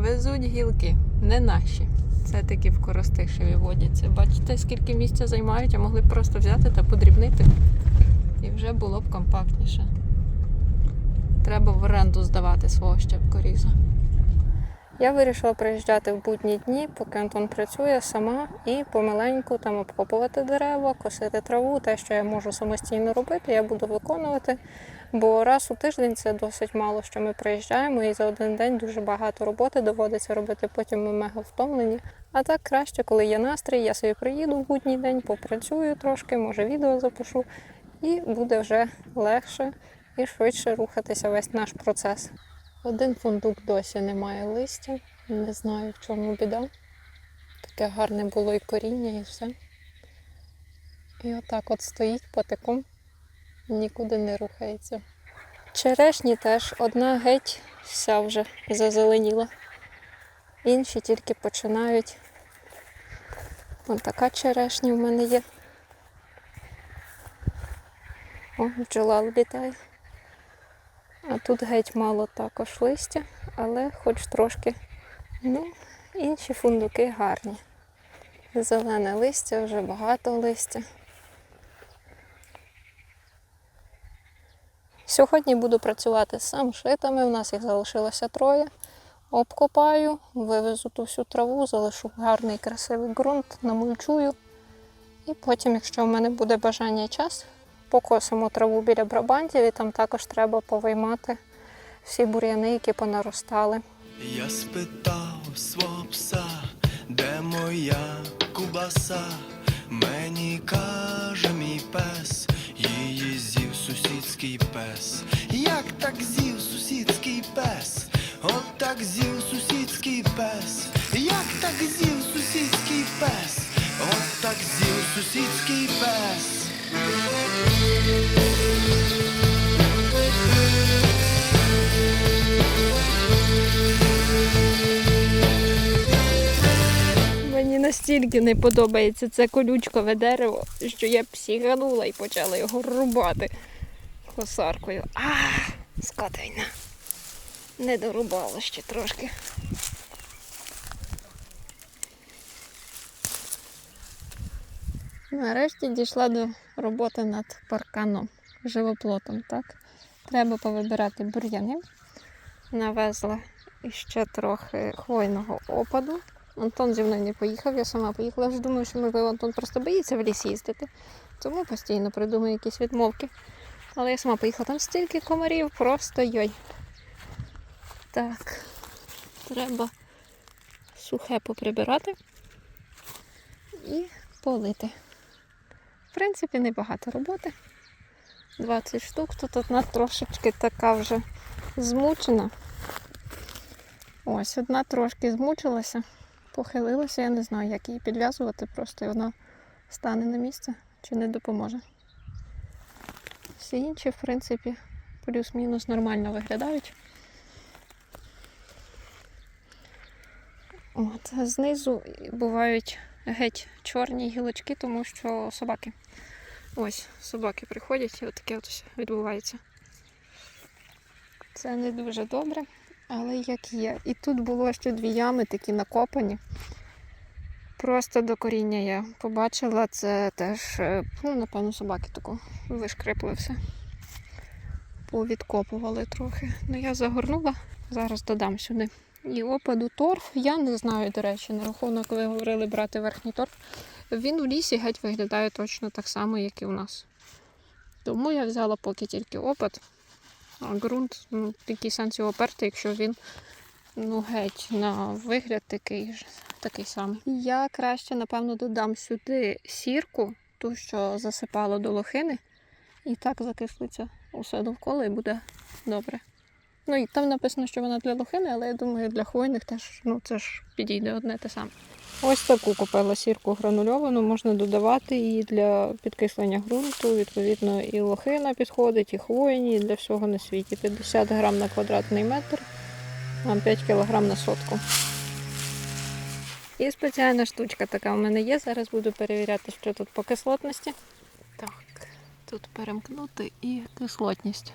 Везуть гілки, не наші. Це такі в Коростишеві водяться. Бачите, скільки місця займають, а могли б просто взяти та подрібнити. І вже було б компактніше. Треба в оренду здавати свого щепкоріза. Я вирішила приїжджати в будні дні, поки Антон працює сама, і помаленьку там обкопувати дерева, косити траву, те, що я можу самостійно робити, я буду виконувати. Бо раз у тиждень це досить мало, що ми приїжджаємо, і за один день дуже багато роботи доводиться робити. Потім ми мега втомлені. А так краще, коли є настрій, я собі приїду в будній день, попрацюю трошки, може відео запишу, і буде вже легше і швидше рухатися весь наш процес. Один фундук досі не має листя. Не знаю, в чому біда. Таке гарне було і коріння, і все. І отак от стоїть потиком, нікуди не рухається. Черешні теж одна геть вся вже зазеленіла. Інші тільки починають. Ось така черешня в мене є. О, бджола літає. А тут геть мало також листя, але хоч трошки. Ну, інші фундуки гарні. Зелене листя, вже багато листя. Сьогодні буду працювати з самшитами. У нас їх залишилося троє. Обкопаю, вивезу ту всю траву, залишу гарний красивий ґрунт, намульчую. І потім, якщо в мене буде бажання і час, покосимо траву біля брабантів, і там також треба повиймати всі бур'яни, які понаростали. Я спитав свого пса, де моя кубаса. Мені каже мій пес, настільки не подобається це колючкове дерево, що я психанула і почала його рубати косаркою. А, скотина. Не дорубала ще трошки. Нарешті дійшла до роботи над парканом, живоплотом. Так? Треба повибирати бур'яни. Навезла іще трохи хвойного опаду. Антон зі мною не поїхав, я сама поїхала. Я вже думаю, що можливо Антон просто боїться в ліс їздити, тому постійно придумує якісь відмовки. Але я сама поїхала, там стільки комарів, просто йой. Так, треба сухе поприбирати і полити. В принципі, небагато роботи. 20 штук. Тут одна трошечки така вже змучена. Ось, одна трошки змучилася, похилилася, я не знаю, як її підв'язувати, просто і вона стане на місце чи не допоможе. Всі інші, в принципі, плюс-мінус нормально виглядають. От, знизу бувають геть чорні гілочки, тому що собаки. Ось, собаки приходять і отаке от відбувається. Це не дуже добре, але як є. І тут було ще дві ями такі накопані. Просто до коріння я побачила, це теж, е, ну, напевно, собаки таку вишкрипли все. Повідкопували трохи. Ну, я загорнула, зараз додам сюди. І опаду торф. Я не знаю, до речі, на рахунок, ви говорили брати верхній торф. Він в лісі геть виглядає точно так само, як і у нас. Тому я взяла поки тільки опад. А ґрунт ну, такий сенс його перти, якщо він ну, геть на вигляд такий, ж- такий самий. Я краще, напевно, додам сюди сірку, ту, що засипала до лохини, і так закислиться усе довкола і буде добре. Ну і там написано, що вона для лохини, але я думаю, для хвойних теж ну, це ж підійде одне те саме. Ось таку купила сірку гранульовану, можна додавати її для підкислення ґрунту. Відповідно, і лохина підходить, і хвойні, і для всього на світі. 50 грам на квадратний метр, а 5 кг на сотку. І спеціальна штучка така в мене є. Зараз буду перевіряти, що тут по кислотності. Так, тут перемкнути і кислотність.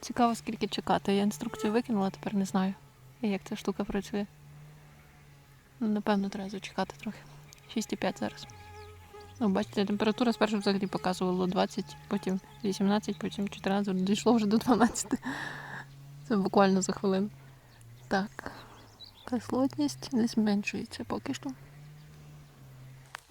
Цікаво, скільки чекати. Я інструкцію викинула, тепер не знаю. Як ця штука працює? Ну, напевно, треба зачекати трохи. 6,5 зараз. Ну, бачите, температура спершу взагалі показувала 20, потім 18, потім 14, дійшло вже до 12. Це буквально за хвилину. Так. Кислотність не зменшується поки що.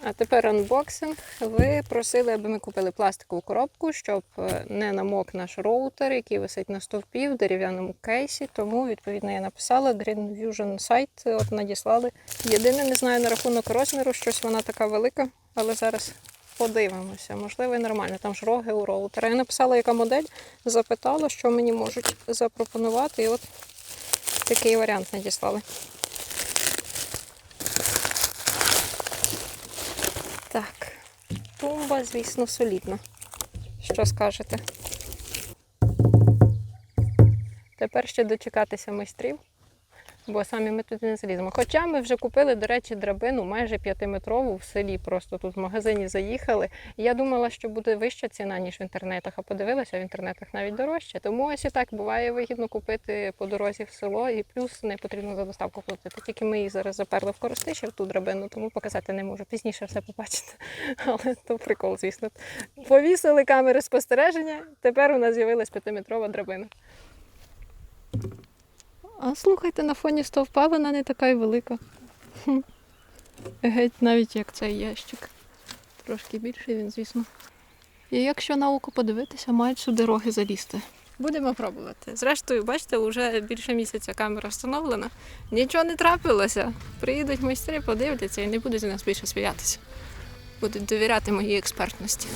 А тепер анбоксинг. Ви просили, аби ми купили пластикову коробку, щоб е, не намок наш роутер, який висить на стовпі в дерев'яному кейсі. Тому, відповідно, я написала Green Fusion сайт, от надіслали. Єдине, не знаю на рахунок розміру, щось вона така велика, але зараз подивимося. Можливо, і нормально. Там ж роги у роутера. Я написала, яка модель, запитала, що мені можуть запропонувати. І от такий варіант надіслали. Так, тумба, звісно, солідна. Що скажете? Тепер ще дочекатися майстрів, бо самі ми туди не заліземо. Хоча ми вже купили, до речі, драбину майже п'ятиметрову в селі, просто тут в магазині заїхали. Я думала, що буде вища ціна, ніж в інтернетах, а подивилася в інтернетах навіть дорожче. Тому ось і так буває вигідно купити по дорозі в село, і плюс не потрібно за доставку платити. Тільки ми її зараз заперли в Коростиші, в ту драбину, тому показати не можу. Пізніше все побачите. Але то прикол, звісно. Повісили камери спостереження. Тепер у нас з'явилась п'ятиметрова драбина. А слухайте, на фоні стовпа вона не така й велика. Геть навіть як цей ящик. Трошки більший він, звісно. І якщо на око подивитися, мають сюди роги залізти. Будемо пробувати. Зрештою, бачите, вже більше місяця камера встановлена. Нічого не трапилося. Приїдуть майстри, подивляться і не будуть з нас більше сміятися. Будуть довіряти моїй експертності.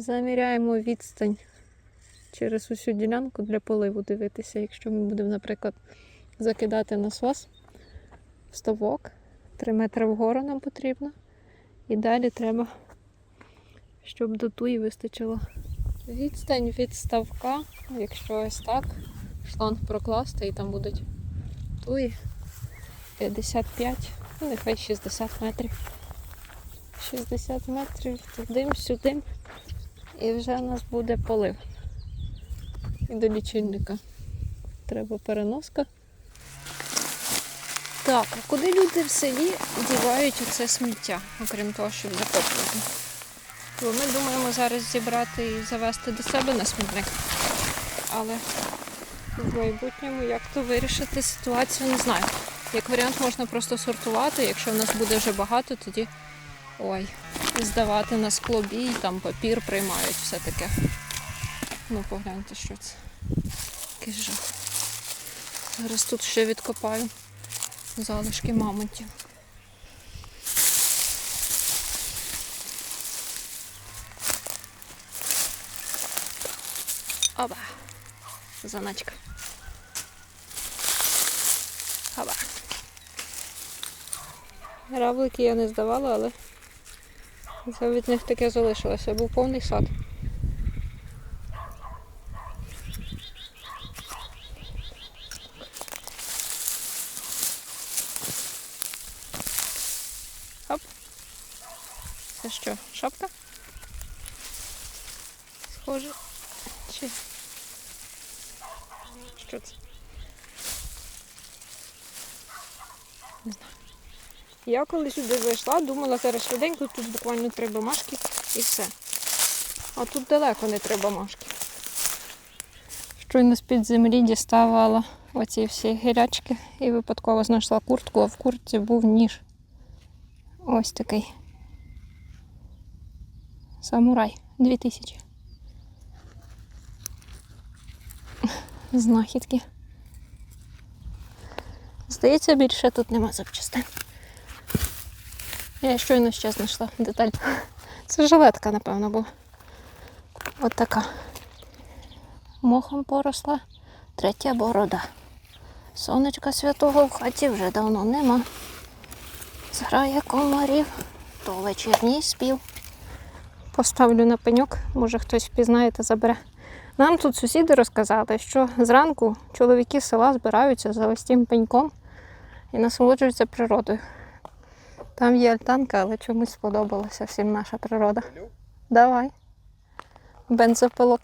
Заміряємо відстань через усю ділянку для поливу дивитися. Якщо ми будемо, наприклад, закидати насос в ставок, 3 метри вгору нам потрібно. І далі треба, щоб до туї вистачило. Відстань від ставка, якщо ось так, шланг прокласти і там будуть туї 55, ну нехай 60 метрів. 60 метрів туди-сюди. І вже у нас буде полив. І до лічильника. Треба переноска. Так, а куди люди в селі дівають оце сміття, окрім того, щоб закоплювати? Бо ми думаємо зараз зібрати і завести до себе на смітник. Але в майбутньому як то вирішити ситуацію, не знаю. Як варіант можна просто сортувати, якщо в нас буде вже багато, тоді ой, здавати на склобій, там папір приймають, все таке. Ну, погляньте, що це. Який жах. Зараз тут ще відкопаю залишки мамонтів. Оба. Заначка. Оба. Равлики я не здавала, але це від них таке залишилося. Був повний сад. Хоп. Це що, шапка? Схоже. Чи? Що це? Не знаю. Я коли сюди зайшла, думала зараз швиденько, тут буквально три бумажки і все. А тут далеко не три бумажки. Щойно з-під землі діставала оці всі гірячки і випадково знайшла куртку, а в куртці був ніж. Ось такий. Самурай. 2000. Знахідки. Здається, більше тут нема запчастин. Я щойно ще знайшла деталь. Це жилетка, напевно, була. От така. Мохом поросла. третя борода. Сонечка святого в хаті вже давно нема. Зграє комарів, то вечірній спів. Поставлю на пеньок, може хтось впізнає та забере. Нам тут сусіди розказали, що зранку чоловіки села збираються за тим пеньком і насолоджуються природою. Там є альтанка, але чомусь сподобалася всім наша природа. Давай. Бензопилок.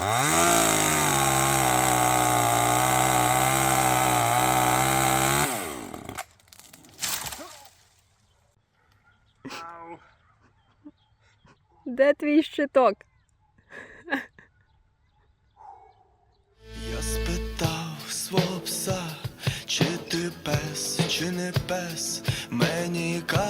Де твій щиток? Я спитав свого пса, чи ти пес, чи не пес. Мені каже